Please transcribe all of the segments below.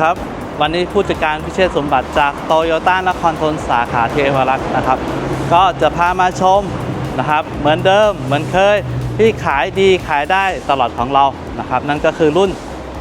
วัสดีครับ วันนี้ผู้จัดการพิเชษสมบัติจากโตโยต้านครทนสาขาเทวรักษ์นะครับ ก็จะพามาชมนะครับ เหมือนเดิมเหมือนเคยที่ขายดีขายได้ตลอดของเรานะครับ นั่นก็คือรุ่น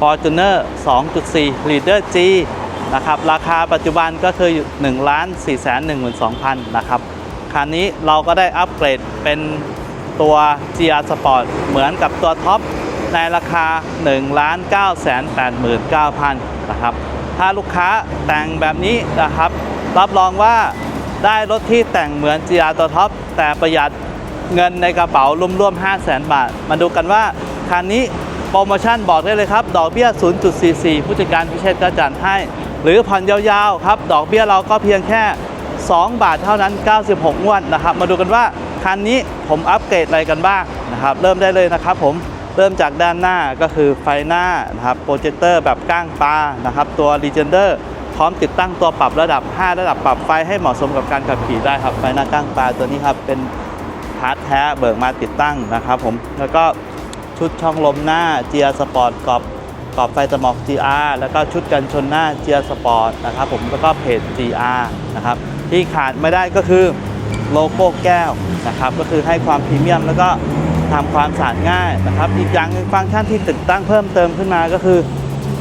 Fortuner 2.4 Leader G นะครับราคาปัจจุบันก็คือ1 4 1 2 0 0 0นะครับคันนี้เราก็ได้อัปเกรดเป็นตัว GR Sport เหมือนกับตัวท็อป ในราคา 1 9 8 9 0 0 0 นะครับ ถ้าลูกค้าแต่งแบบนี้นะครับ รับรองว่าได้รถที่แต่งเหมือน GR ตัวท็อปแต่ประหยัดเงินในกระเป๋ารวมๆ 5 0 0 0 0 0 บาท มาดูกันว่าคันนี้โปรโมชั่นบอกได้เลยครับ ดอกเบี้ย 0.44 ผู้จัดการพิเชษก็จัดให้ หรือผ่อนยาวๆ ครับ ดอกเบี้ยเราก็เพียงแค่ 2 บาทเท่านั้น 96งวดนะครับ มาดูกันว่าคันนี้ผมอัปเกรดอะไรกันบ้างนะครับ เริ่มได้เลยนะครับผม เริ่มจากด้านหน้าก็คือไฟหน้านะครับโปรเจคเตอร์แบบก้างปลานะครับตัว r e g e n d e r พร้อมติดตั้งตัวปรับระดับ 5 ระดับปรับไฟให้เหมาะสมกับการขับขี่ได้ครับไฟหน้าก้างปลาตัวนี้ครับเป็นพาร์ทแท้เบิกมาติดตั้งนะครับผมแล้วก็ชุดช่องลมหน้า GR Sport กรอบกรอบไฟสมอก GR แล้วก็ชุดกันชนหน้า GR Sport นะครับผมแล้วก็เพจ GR นะครับที่ขาดไม่ได้ก็คือโลโก้แก้วนะครับก็คือให้ความพรีเมียมแล้วก็ ทำความสะอาดง่ายนะครับ อีกอย่างหนึ่งฟังก์ชันที่ติดตั้งเพิ่มเติมขึ้นมาก็คือ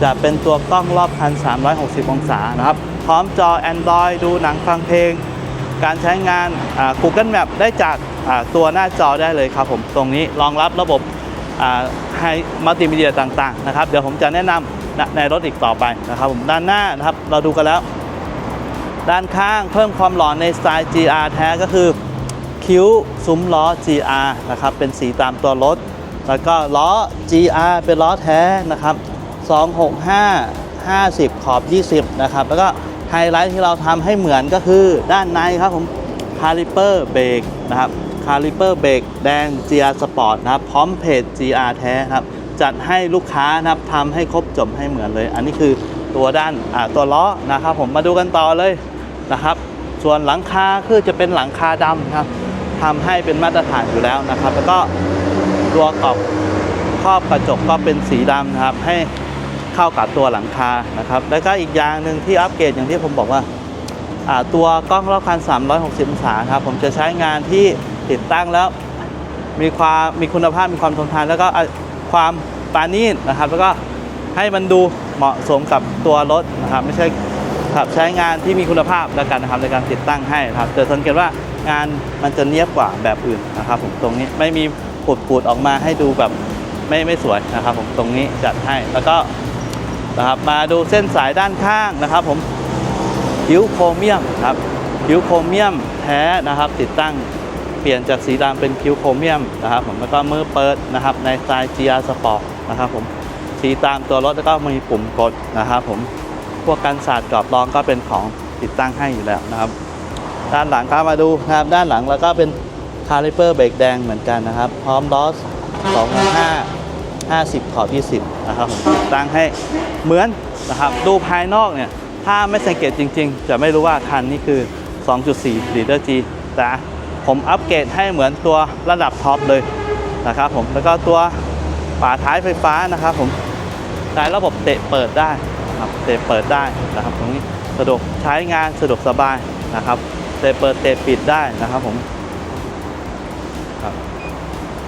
จะเป็นตัวกล้องรอบคัน 360 องศานะครับ พร้อมจอ Android ดูหนังฟังเพลง การใช้งานอ่า Google Map ได้จากอ่าตัวหน้าจอได้เลยครับผม ตรงนี้รองรับระบบให้มัลติมีเดียต่างๆนะครับ เดี๋ยวผมจะแนะนำในรถอีกต่อไปนะครับผมด้านหน้านะครับเราดูกันแล้ว ด้านข้างเพิ่มความหล่อในสไตล์ GR แท้ก็คือ คิ้วซุ้มล้อ GR นะครับเป็นสีตามตัวรถ แล้วก็ล้อ GR เป็นล้อแท้นะครับ 265 50 ขอบ 20 นะครับ แล้วก็ไฮไลท์ที่เราทำให้เหมือนก็คือด้านในครับผมคาลิเปอร์เบรกนะครับคาลิเปอร์เบรกแดง GR Sport นะครับ พร้อมเพจ GR แท้ครับ จัดให้ลูกค้านะครับทำให้ครบจบให้เหมือนเลย อันนี้คือตัวด้านตัวล้อนะครับ ผมมาดูกันต่อเลยนะครับ ส่วนหลังคาคือจะเป็นหลังคาดำนะครับ ทำให้เป็นมาตรฐานอยู่แล้วนะครับ แล้วก็ตัวกรอบครอบกระจกก็เป็นสีดำนะครับ ให้เข้ากับตัวหลังคานะครับ แล้วก็อีกอย่างหนึ่งที่อัปเกรดอย่างที่ผมบอกว่าตัวกล้องรอบคัน 360 องศาครับ ผมจะใช้งานที่ติดตั้งแล้วมีความมีคุณภาพมีความทนทาน แล้วก็ความปราณีตนะครับ แล้วก็ให้มันดูเหมาะสมกับตัวรถนะครับ ไม่ใช่ขับใช้งานที่มีคุณภาพแล้วกันนะครับในการติดตั้งให้ครับแต่สังเกตว่า งานมันจะเนียบกว่าแบบอื่นนะครับผมตรงนี้ไม่มีปูดปูดๆออกมาให้ดูแบบไม่ไม่สวยนะครับ ผมตรงนี้จัดให้แล้วก็นะครับมาดูเส้นสายด้านข้างนะครับ ผมคิ้วโครเมียมครับคิ้วโครเมียมแท้นะครับ ติดตั้งเปลี่ยนจากสีดำเป็นคิ้วโครเมียมนะครับ ผมแล้วก็มือเปิดนะครับ ในสไตล์ GR Sport นะครับ ผมสีตามตัวรถแล้วก็มีปุ่มกดนะครับ ผมพวกกันสาดกรอบรองก็เป็นของติดตั้งให้อยู่แล้วนะครับ ด้านหลังก็มาดูนะครับด้านหลังแล้วก็เป็นคาลิเปอร์เบรกแดงเหมือนกันนะครับ พร้อมล้อ2 5 50 ขอบ20นะครับตั้งให้เหมือนนะครับ ดูภายนอกเนี่ย ถ้าไม่สังเกตจริง ๆ จะไม่รู้ว่าคันนี้คือ 2.4 Leader G แต่ผมอัปเกรดให้เหมือนตัวระดับท็อปเลยนะครับผมแล้วก็ตัวฝาท้ายไฟฟ้านะครับผมใช้ระบบเตะเปิดได้นะครับเตะเปิดได้นะครับตรงนี้สะดวกใช้งานสะดวกสบายนะครับ เตะเปิดเตะปิดได้นะครับผมครับ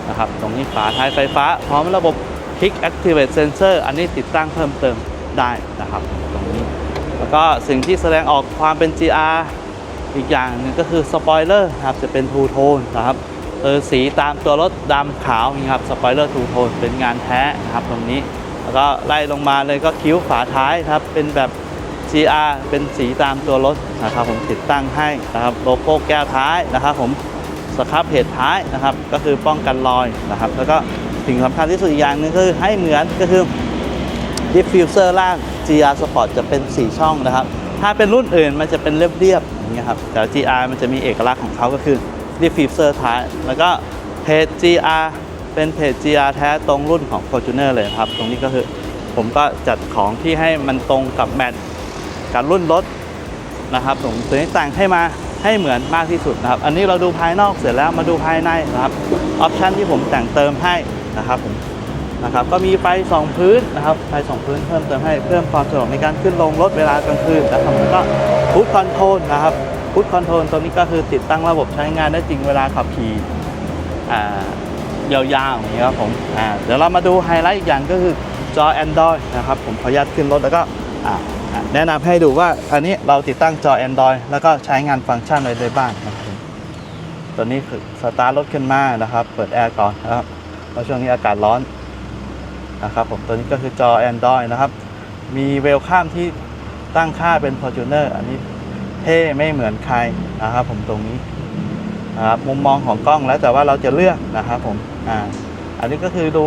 นะครับตรงนี้ฝาท้ายไฟฟ้า พร้อมระบบ Kick Activate Sensor อันนี้ติดตั้งเพิ่มเติมได้นะครับ ตรงนี้ แล้วก็สิ่งที่แสดงออกความเป็น GR อีกอย่างหนึ่งก็คือสปอยเลอร์ครับจะเป็นทูโทนนะครับเออสีตามตัวรถดำขาวนี่ครับสปอยเลอร์ทูโทนเป็นงานแท้นะครับตรงนี้ แล้วก็ไล่ลงมาเลยก็คิ้วฝาท้ายครับเป็นแบบ GR เป็นสีตามตัวรถนะครับผมติดตั้งให้นะครับโลโก้แก้วท้ายนะครับ ผมสครับเพจท้ายนะครับ ก็คือป้องกันรอยนะครับ แล้วก็สิ่งสำคัญที่สุดอีกอย่างหนึงคือให้เหมือนก็คือดิฟฟิวเซอร์ล่าง GR Sport จะเป็น 4 ช่องนะครับ ถ้าเป็นรุ่นอื่นมันจะเป็นเรียบๆอย่างเงี้ยครับแต่ GR มันจะมีเอกลักษณ์ของเขาก็คือดิฟฟิวเซอร์ท้าย แล้วก็เพจ GR เป็นเพจ GR แท้ตรงรุ่นของ Fortuner เลยครับ ตรงนี้ก็คือผมก็จัดของที่ให้มันตรงกับแมท กับรุ่นรถนะครับผมตัวนี้แต่งให้มาให้เหมือนมากที่สุดนะครับ อันนี้เราดูภายนอกเสร็จแล้วมาดูภายในนะครับออปชันที่ผมแต่งเติมให้นะครับผมนะครับก็มีไฟสองพื้นนะครับไฟสองพื้นเพิ่มเติมให้เพิ่มความสะดวกในการขึ้นลงรถเวลากลางคืนนะครับแล้วก็พุทคอนโทรลนะครับพุทคอนโทรลตัวนี้ก็คือติดตั้งระบบใช้งานได้จริงเวลาขับขี่ยาวๆอย่างนี้ครับผมเดี๋ยวเรามาดูไฮไลท์อีกอย่างก็คือจอ Android นะครับผมขออนุญาตขึ้นรถแล้วก็ แนะนำให้ดูว่าอันนี้เราติดตั้งจอ Android แล้วก็ใช้งานฟังก์ชันอะไรได้บ้างนะครับตัวนี้คือสตาร์ทรถขึ้นมานะครับ เปิดแอร์ก่อนนะครับเพราะช่วงนี้อากาศร้อนนะครับผมตัวนี้ก็คือจอ Android นะครับ มีเวลข้ามที่ตั้งค่าเป็น Fortuner อันนี้เท่ไม่เหมือนใครนะครับผมตรงนี้นะครับมุมมองของกล้องแล้วแต่ว่าเราจะเลือกนะครับผมอ่าอันนี้ก็คือดู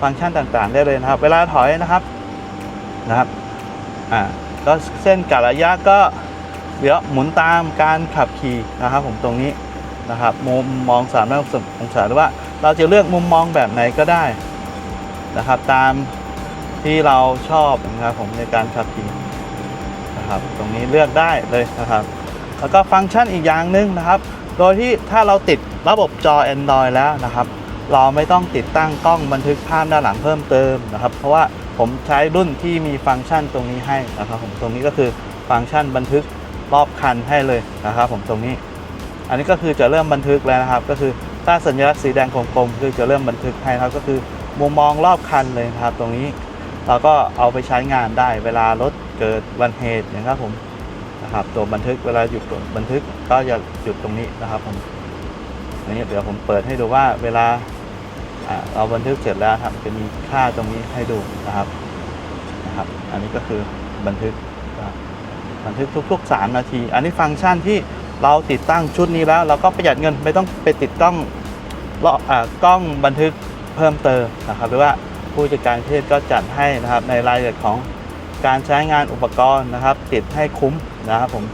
ฟังก์ชันต่างๆ ได้เลยนะครับ เวลาถอยนะครับนะครับ อ่าก็เส้นกะระยะก็เดี๋ยวหมุนตามการขับขี่นะครับผมตรงนี้นะครับมุมมอง3ามร้อยองศาหรือว่าเราจะเลือกมุมมองแบบไหนก็ได้นะครับ ตามที่เราชอบนะครับผมในการขับขี่นะครับ ตรงนี้เลือกได้เลยนะครับ แล้วก็ฟังก์ชันอีกอย่างหนึ่งนะครับ โดยที่ถ้าเราติดระบบจอ Android แล้วนะครับ เราไม่ต้องติดตั้งกล้องบันทึกภาพด้านหลังเพิ่มเติมนะครับ เพราะว่า ผมใช้รุ่นที่มีฟังก์ชันตรงนี้ให้นะครับผมตรงนี้ก็คือฟังก์ชันบันทึกรอบคันให้เลยนะครับผมตรงนี้ อันนี้ก็คือจะเริ่มบันทึกแล้วนะครับ ก็คือถ้าสัญลักษณ์สีแดงกลมๆคือจะเริ่มบันทึกให้ครับก็คือมุมมองรอบคันเลยนะครับ ตรงนี้เราก็เอาไปใช้งานได้เวลารถเกิดอุบัติเหตุนะครับผมนะครับตัวบันทึกเวลาหยุดบันทึกก็จะหยุดตรงนี้นะครับผมอันนี้เดี๋ยวผมเปิดให้ดูว่าเวลา เราบันทึกเสร็จแล้วครับจะมีค่าตรงนี้ให้ดูนะครับนะครับ อันนี้ก็คือบันทึกบันทึกทุกๆ 3 นาที อันนี้ฟังก์ชันที่เราติดตั้งชุดนี้แล้ว เราก็ประหยัดเงินไม่ต้องไปติดกล้องเลาะอ่ากล้องบันทึกเพิ่มเติมนะครับ หรือว่าผู้จัดการประเทศก็จัดให้นะครับในรายละเอียดของการใช้งานอุปกรณ์นะครับ ติดให้คุ้มนะครับผม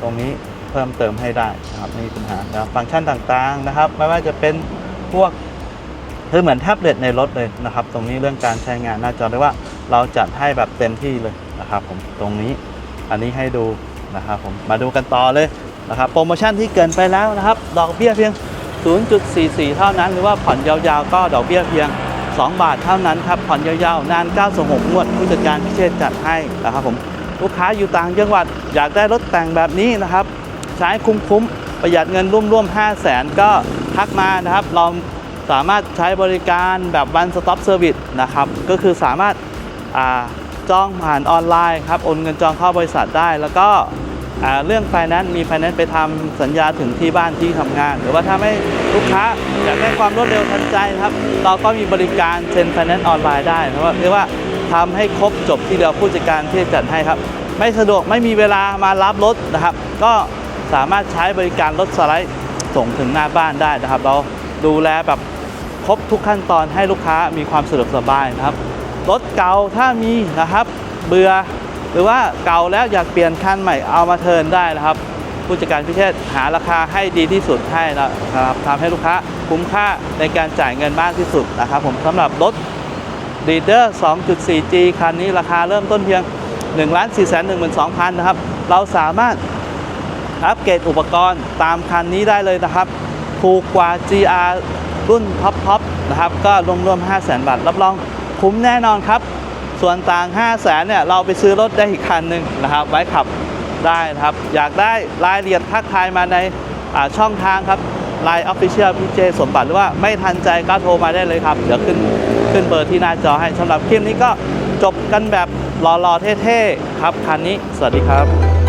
ตรงนี้เพิ่มเติมให้ได้นะครับไม่มีปัญหานะฟังก์ชันต่างๆนะครับ ไม่ว่าจะเป็นพวก คือเหมือนแท็บเล็ตในรถเลยนะครับ ตรงนี้เรื่องการใช้งานหน้าจอเรียกว่าเราจัดให้แบบเต็มที่เลยนะครับผมตรงนี้อันนี้ให้ดูนะครับผมมาดูกันต่อเลยนะครับโปรโมชั่นที่เกินไปแล้วนะครับดอกเบี้ยเพียง 0.44 เท่านั้น หรือว่าผ่อนยาวๆ ก็ดอกเบี้ยเพียง 2 บาทเท่านั้นครับผ่อนยาวๆ นาน 96 งวด ผู้จัดการพิเชษจัดให้นะครับผมลูกค้าอยู่ต่างจังหวัดอยากได้รถแต่งแบบนี้นะครับ ใช้คุ้มๆ ประหยัดเงินร่วมๆ 5 0 0แสนก็ทักมานะครับ เรา สามารถใช้บริการแบบ one stop service นะครับ ก็คือสามารถาจองผ่านออนไลน์ครับ โอนเงินจองเข้าบริษัทได้ แล้วก็เรื่องไฟแนนซ์มีไฟแนนซ์ไปทำสัญญาถึงที่บ้านที่ทำงาน หรือว่าถ้าไม่ลูกค้าอยากได้ความรวดเร็วทันใจครับ เราก็มีบริการเซ็นไฟแนนซ์ออนไลน์ได้นะครับเรียกว่าทำให้ครบจบที่เดียวผู้จัดการที่จัดให้ครับ ไม่สะดวกไม่มีเวลามารับรถนะครับ ก็สามารถใช้บริการรถสไลด์ส่งถึงหน้าบ้านได้นะครับ เราดูแลแบบ ครบทุกขั้นตอนให้ลูกค้ามีความสะดวกสบายนะครับรถเก่าถ้ามีนะครับ เบื่อหรือว่าเก่าแล้วอยากเปลี่ยนคันใหม่เอามาเทินได้นะครับผู้จัดการพิเชษหาราคาให้ดีที่สุดให้นะครับทำให้ลูกค้าคุ้มค่าในการจ่ายเงินมากที่สุดนะครับ ผมสำหรับรถดีเดอร์ 2.4G คันนี้ราคาเริ่มต้นเพียง 1 4 1 2 0 0 0 นะครับ เราสามารถอัปเกรดอุปกรณ์ตามคันนี้ได้เลยนะครับ ถูกกว่า GR รุ่นท็อปทอปนะครับก็รวมๆ 5 0 0 0 0 0 บาท รับรองคุ้มแน่นอนครับ ส่วนต่าง 5 0 0 0 0 0เนี่ยเราไปซื้อรถได้อีกคันหนึ่งนะครับ ไว้ขับได้นะครับ อยากได้รายละเอียดทักทายมาในช่องทางครับ Line Official พี่เจสมบัติหรือว่าไม่ทันใจก็โทรมาได้เลยครับ เดี๋ยวขึ้นขึ้นเบอร์ที่หน้าจอให้สำหรับคลิปนี้ก็จบกันแบบหล่อๆเท่ๆครับคันนี้ สวัสดีครับ